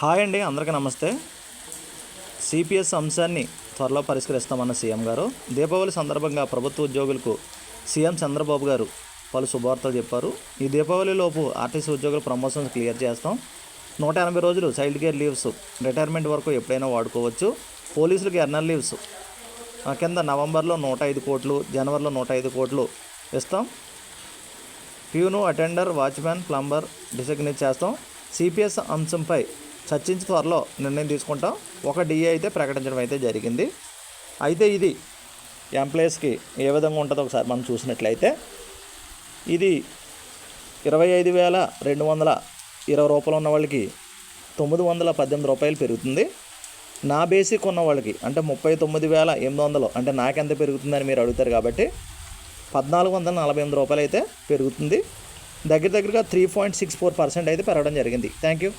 Hi అండి అందరికీ నమస్తే. సిపిఎస్ అంశాన్ని త్వరలో పరిష్కరిస్తామన్న సీఎం గారు. దీపావళి సందర్భంగా ప్రభుత్వ ఉద్యోగులకు సీఎం చంద్రబాబు గారు పలు శుభవార్తలు చెప్పారు. ఈ దీపావళి లోపు ఆర్టీసీ ఉద్యోగుల ప్రమోషన్స్ క్లియర్ చేస్తాం. నూట ఎనభై రోజులు చైల్డ్ కేర్ లీవ్స్ రిటైర్మెంట్ వరకు ఎప్పుడైనా వాడుకోవచ్చు. పోలీసులకు ఎర్నల్ లీవ్స్. ఆ కింద నవంబర్లో నూట ఐదు కోట్లు జనవరిలో నూట ఐదు కోట్లు ఇస్తాం. Peon attender watchman plumber designate చేస్తాం. సిపిఎస్ అంశంపై చర్చించి త్వరలో నిర్ణయం తీసుకుంటాం. ఒక డిఏ అయితే ప్రకటించడం అయితే జరిగింది. అయితే ఇది ఎంప్లాయీస్కి ఏ విధంగా ఉంటుందో ఒకసారి మనం చూసినట్లయితే ఇది ఇరవై ఐదు వేల రెండు వందల ఇరవై రూపాయలు ఉన్న వాళ్ళకి తొమ్మిది వందల పద్దెనిమిది రూపాయలు పెరుగుతుంది. నా బేసిక్ ఉన్న వాళ్ళకి అంటే ముప్పై తొమ్మిది వేల ఎనిమిది వందలు అంటే నాకెంత పెరుగుతుందని మీరు అడుగుతారు కాబట్టి పద్నాలుగు వందల నలభై ఎనిమిది రూపాయలు అయితే పెరుగుతుంది. దగ్గర దగ్గరగా three point six four percent అయితే పెరగడం జరిగింది. Thank you